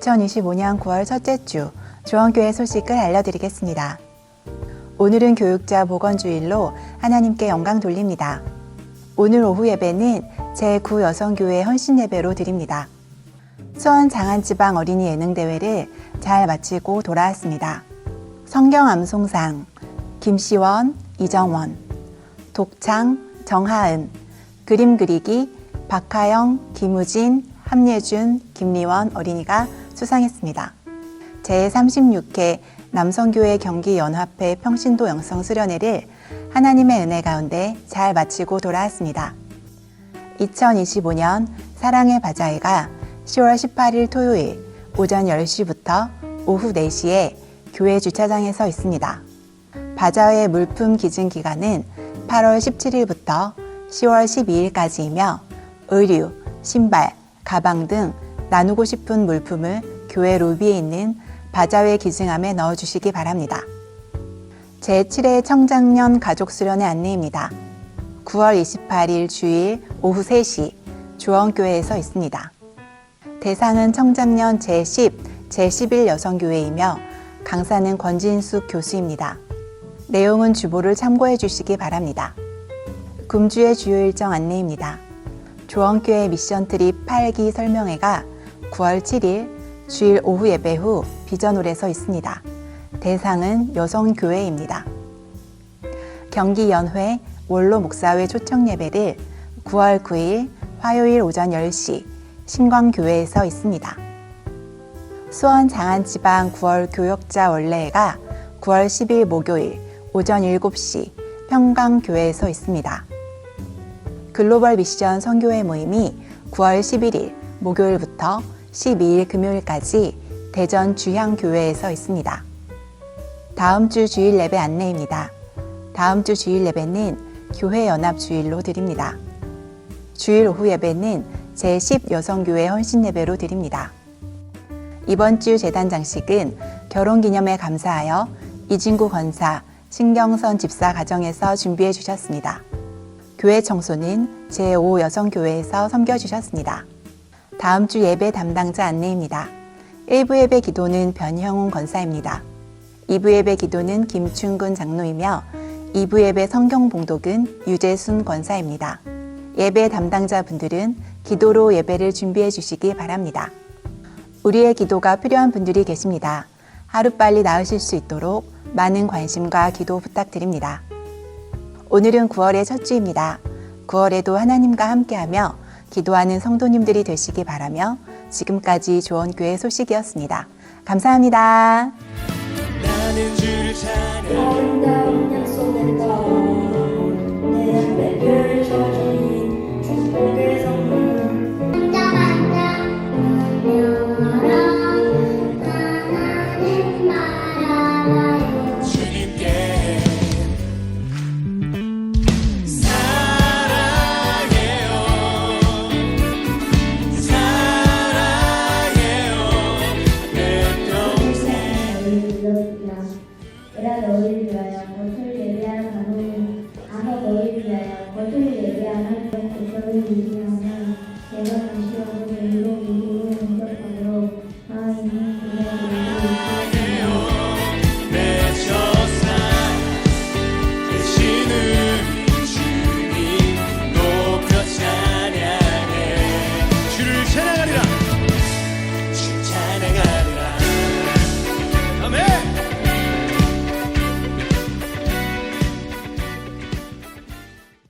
2025년 9월 첫째 주 조원교회 소식을 알려드리겠습니다. 오늘은 교육자 보건주일로 하나님께 영광 돌립니다. 오늘 오후 예배는 제9 여성교회 헌신 예배로 드립니다. 수원 장안지방 어린이 예능대회를 잘 마치고 돌아왔습니다. 성경 암송상 김시원, 이정원, 독창, 정하은, 그림 그리기 박하영, 김우진, 함예준, 김리원 어린이가 수상했습니다. 제36회 남성교회 경기연합회 평신도 영성 수련회를 하나님의 은혜 가운데 잘 마치고 돌아왔습니다. 2025년 사랑의 바자회가 10월 18일 토요일 오전 10시부터 오후 4시에 교회 주차장에서 있습니다. 바자회 물품 기증 기간은 8월 17일부터 10월 12일까지이며 의류, 신발, 가방 등 나누고 싶은 물품을 교회 로비에 있는 바자회 기증함에 넣어주시기 바랍니다. 제7회 청장년 가족 수련회 안내입니다. 9월 28일 주일 오후 3시 조원교회에서 있습니다. 대상은 청장년 제10, 제11 여성교회이며 강사는 권진숙 교수입니다. 내용은 주보를 참고해 주시기 바랍니다. 금주의 주요 일정 안내입니다. 조원교회 미션 트립 8기 설명회가 9월 7일 주일 오후 예배 후 비전홀에서 있습니다. 대상은 여성교회입니다. 경기연회 원로 목사회 초청 예배를 9월 9일 화요일 오전 10시 신광교회에서 있습니다. 수원 장안지방 9월 교역자 원래회가 9월 10일 목요일 오전 7시 평강교회에서 있습니다. 글로벌 미션 선교회 모임이 9월 11일 목요일부터 12일 금요일까지 대전 주향교회에서 있습니다. 다음 주 주일 예배 안내입니다. 다음 주 주일 예배는 교회 연합 주일로 드립니다. 주일 오후 예배는 제10 여성교회 헌신 예배로 드립니다. 이번 주 재단 장식은 결혼 기념에 감사하여 이진구 권사, 신경선 집사 가정에서 준비해 주셨습니다. 교회 청소는 제5 여성교회에서 섬겨 주셨습니다. 다음 주 예배 담당자 안내입니다. 1부 예배 기도는 변형훈 권사입니다. 2부 예배 기도는 김충근 장로이며 2부 예배 성경 봉독은 유재순 권사입니다. 예배 담당자 분들은 기도로 예배를 준비해 주시기 바랍니다. 우리의 기도가 필요한 분들이 계십니다. 하루빨리 나으실 수 있도록 많은 관심과 기도 부탁드립니다. 오늘은 9월의 첫 주입니다. 9월에도 하나님과 함께하며 기도하는 성도님들이 되시기 바라며 지금까지 조원교회 소식이었습니다. 감사합니다. 나는 주를 찬양 아름다운 약속의 땅내 앞에 펼쳐진